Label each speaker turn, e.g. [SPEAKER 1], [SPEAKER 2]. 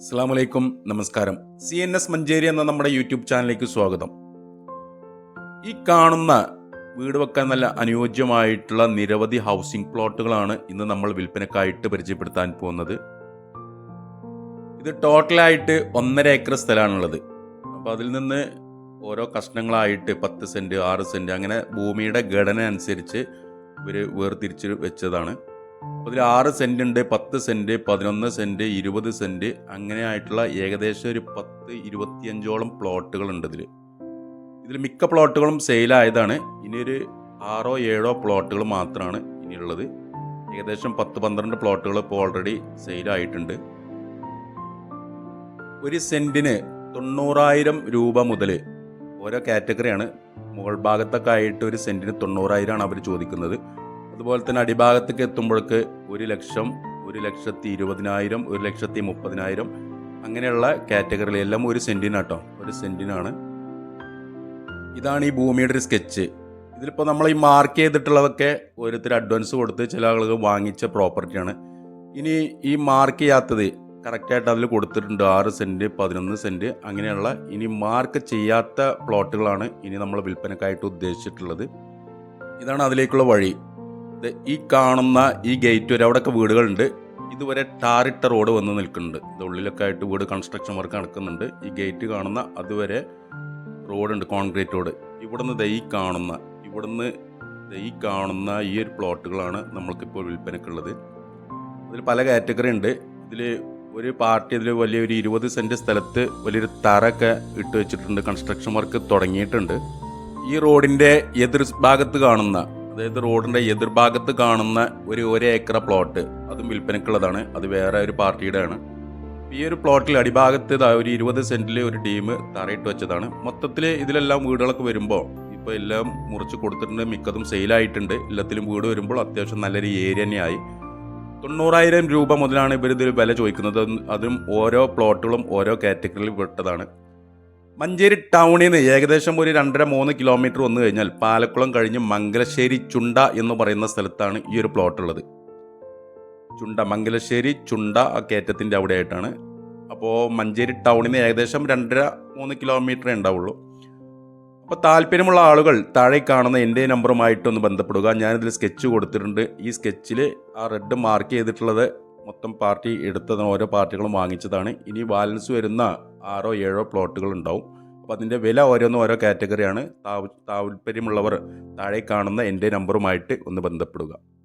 [SPEAKER 1] അസ്സാം വലൈക്കും നമസ്കാരം. സി എൻ എസ് മഞ്ചേരി എന്ന നമ്മുടെ യൂട്യൂബ് ചാനലിലേക്ക് സ്വാഗതം. ഈ കാണുന്ന വീട് വെക്കാൻ നല്ല അനുയോജ്യമായിട്ടുള്ള നിരവധി ഹൗസിംഗ് പ്ലോട്ടുകളാണ് ഇന്ന് നമ്മൾ വിൽപ്പനക്കായിട്ട് പരിചയപ്പെടുത്താൻ പോകുന്നത്. ഇത് ടോട്ടലായിട്ട് ഒന്നര ഏക്കർ സ്ഥലമാണുള്ളത്. അപ്പോൾ അതിൽ നിന്ന് ഓരോ കഷ്ണങ്ങളായിട്ട് പത്ത് സെന്റ് ആറ് സെന്റ് അങ്ങനെ ഭൂമിയുടെ ഘടന അനുസരിച്ച് ഇവർ വേർതിരിച്ച് വെച്ചതാണ്. ഇതിൽ ആറ് സെന്റ് ഉണ്ട് പത്ത് സെന്റ് പതിനൊന്ന് സെന്റ് ഇരുപത് സെന്റ് അങ്ങനെ ആയിട്ടുള്ള ഏകദേശം ഒരു പത്ത് ഇരുപത്തിയഞ്ചോളം പ്ലോട്ടുകൾ ഉണ്ട് ഇതിൽ ഇതിൽ മിക്ക പ്ലോട്ടുകളും സെയിലായതാണ് ഇനിയൊരു ആറോ ഏഴോ പ്ലോട്ടുകൾ മാത്രമാണ് ഇനിയുള്ളത്. ഏകദേശം പത്ത് പന്ത്രണ്ട് പ്ലോട്ടുകൾ ഇപ്പോൾ ഓൾറെഡി സെയിലായിട്ടുണ്ട് ഒരു സെന്റിന് തൊണ്ണൂറായിരം രൂപ മുതൽ ഓരോ കാറ്റഗറിയാണ് മുകൾ ഭാഗത്തൊക്കെ ആയിട്ട് ഒരു സെന്റിന് തൊണ്ണൂറായിരമാണ് അവർ ചോദിക്കുന്നത്. അതുപോലെ തന്നെ അടിഭാഗത്തേക്ക് എത്തുമ്പോഴേക്ക് ഒരു ലക്ഷം ഒരു ലക്ഷത്തി ഇരുപതിനായിരം ഒരു ലക്ഷത്തി മുപ്പതിനായിരം അങ്ങനെയുള്ള കാറ്റഗറിയിൽ എല്ലാം ഒരു സെന്റിനാട്ടോ ഒരു സെന്റിനാണ് ഇതാണ് ഈ ഭൂമിയുടെ ഒരു സ്കെച്ച്. ഇതിലിപ്പോൾ നമ്മൾ ഈ മാർക്ക് ചെയ്തിട്ടുള്ളതൊക്കെ ഓരോരുത്തർ അഡ്വാൻസ് കൊടുത്ത് ചില ആളുകൾ വാങ്ങിച്ച പ്രോപ്പർട്ടിയാണ് ഇനി ഈ മാർക്ക് ചെയ്യാത്തത് കറക്റ്റായിട്ട് അതിൽ കൊടുത്തിട്ടുണ്ട്. ആറ് സെന്റ് പതിനൊന്ന് സെന്റ് അങ്ങനെയുള്ള ഇനി മാർക്ക് ചെയ്യാത്ത പ്ലോട്ടുകളാണ് ഇനി നമ്മൾ വിൽപ്പനക്കായിട്ട് ഉദ്ദേശിച്ചിട്ടുള്ളത്. ഇതാണ് അതിലേക്കുള്ള വഴി. ഈ കാണുന്ന ഈ ഗേറ്റ് വരെ അവിടെയൊക്കെ വീടുകളുണ്ട്. ഇതുവരെ ടാറിട്ട റോഡ് വന്ന് നിൽക്കുന്നുണ്ട്. ഇത് ഉള്ളിലൊക്കെ ആയിട്ട് വീട് കൺസ്ട്രക്ഷൻ വർക്ക് നടക്കുന്നുണ്ട്. ഈ ഗേറ്റ് കാണുന്ന അതുവരെ റോഡുണ്ട് കോൺക്രീറ്റ് റോഡ്. ഇവിടുന്ന് ദൈ കാണുന്ന ഇവിടുന്ന് ദൈ കാണുന്ന ഈ ഒരു പ്ലോട്ടുകളാണ് നമ്മൾക്കിപ്പോൾ വിൽപ്പനക്കുള്ളത്. അതിൽ പല കാറ്റഗറി ഉണ്ട്. ഇതിൽ ഒരു പാർട്ടി ഇതിൽ വലിയൊരു ഇരുപത് സെന്റ് സ്ഥലത്ത് വലിയൊരു തറയൊക്കെ ഇട്ട് വെച്ചിട്ടുണ്ട്. കൺസ്ട്രക്ഷൻ വർക്ക് തുടങ്ങിയിട്ടുണ്ട്. ഈ റോഡിന്റെ എതിർ ഭാഗത്ത് കാണുന്ന അതായത് റോഡിന്റെ എതിർഭാഗത്ത് കാണുന്ന ഒരു ഒരേ ഏക്കർ പ്ലോട്ട്. അതും വിൽപ്പനക്കുള്ളതാണ് അത് വേറെ ഒരു പാർട്ടിയുടെ ആണ് ഈ ഒരു പ്ലോട്ടിൽ അടിഭാഗത്ത് ഒരു ഇരുപത് സെന്റിൽ ഒരു ടീം തറയിട്ട് വെച്ചതാണ്. മൊത്തത്തിൽ ഇതിലെല്ലാം വീടുകളൊക്കെ വരുമ്പോൾ ഇപ്പോൾ എല്ലാം മുറിച്ച് കൊടുത്തിട്ടുണ്ട്. മിക്കതും സെയിലായിട്ടുണ്ട്. എല്ലാത്തിലും വീട് വരുമ്പോൾ അത്യാവശ്യം നല്ലൊരു ഏരിയ തന്നെയായി. തൊണ്ണൂറായിരം രൂപ മുതലാണ് ഇവർ ഇതിൽ വില ചോദിക്കുന്നത്. അതും ഓരോ പ്ലോട്ടുകളും ഓരോ കാറ്റഗറിയിൽ പെട്ടതാണ്. മഞ്ചേരി ടൗണിൽ നിന്ന് ഏകദേശം ഒരു രണ്ടര മൂന്ന് കിലോമീറ്റർ വന്നു കഴിഞ്ഞാൽ പാലക്കുളം കഴിഞ്ഞ് മംഗലശ്ശേരി ചുണ്ട എന്ന് പറയുന്ന സ്ഥലത്താണ് ഈ ഒരു പ്ലോട്ട് ഉള്ളത്. ചുണ്ട മംഗലശ്ശേരി ചുണ്ട ആ കയറ്റത്തിന്റെ അവിടെ ആയിട്ടാണ് അപ്പോൾ മഞ്ചേരി ടൗണിൽ നിന്ന് ഏകദേശം രണ്ടര മൂന്ന് കിലോമീറ്ററേ ഉണ്ടാവുള്ളൂ. അപ്പോൾ താല്പര്യമുള്ള ആളുകൾ താഴെ കാണുന്ന എന്റെ നമ്പറുമായിട്ടൊന്ന് ബന്ധപ്പെടുക. ഞാനിതിൽ സ്കെച്ച് കൊടുത്തിട്ടുണ്ട്. ഈ സ്കെച്ചിൽ ആ റെഡ് മാർക്ക് ചെയ്തിട്ടുള്ളത് മൊത്തം പാർട്ടി എടുത്തതാണ് ഓരോ പാർട്ടികളും വാങ്ങിച്ചതാണ്. ഇനി ബാലൻസ് വരുന്ന ആറോ ഏഴോ പ്ലോട്ടുകൾ ഉണ്ടാവും. അപ്പോൾ അതിന്റെ വില ഓരോന്നും ഓരോ കാറ്റഗറിയാണ്. താല്പര്യമുള്ളവർ താഴെ കാണുന്ന എന്റെ നമ്പറുമായിട്ട് ഒന്ന് ബന്ധപ്പെടുക.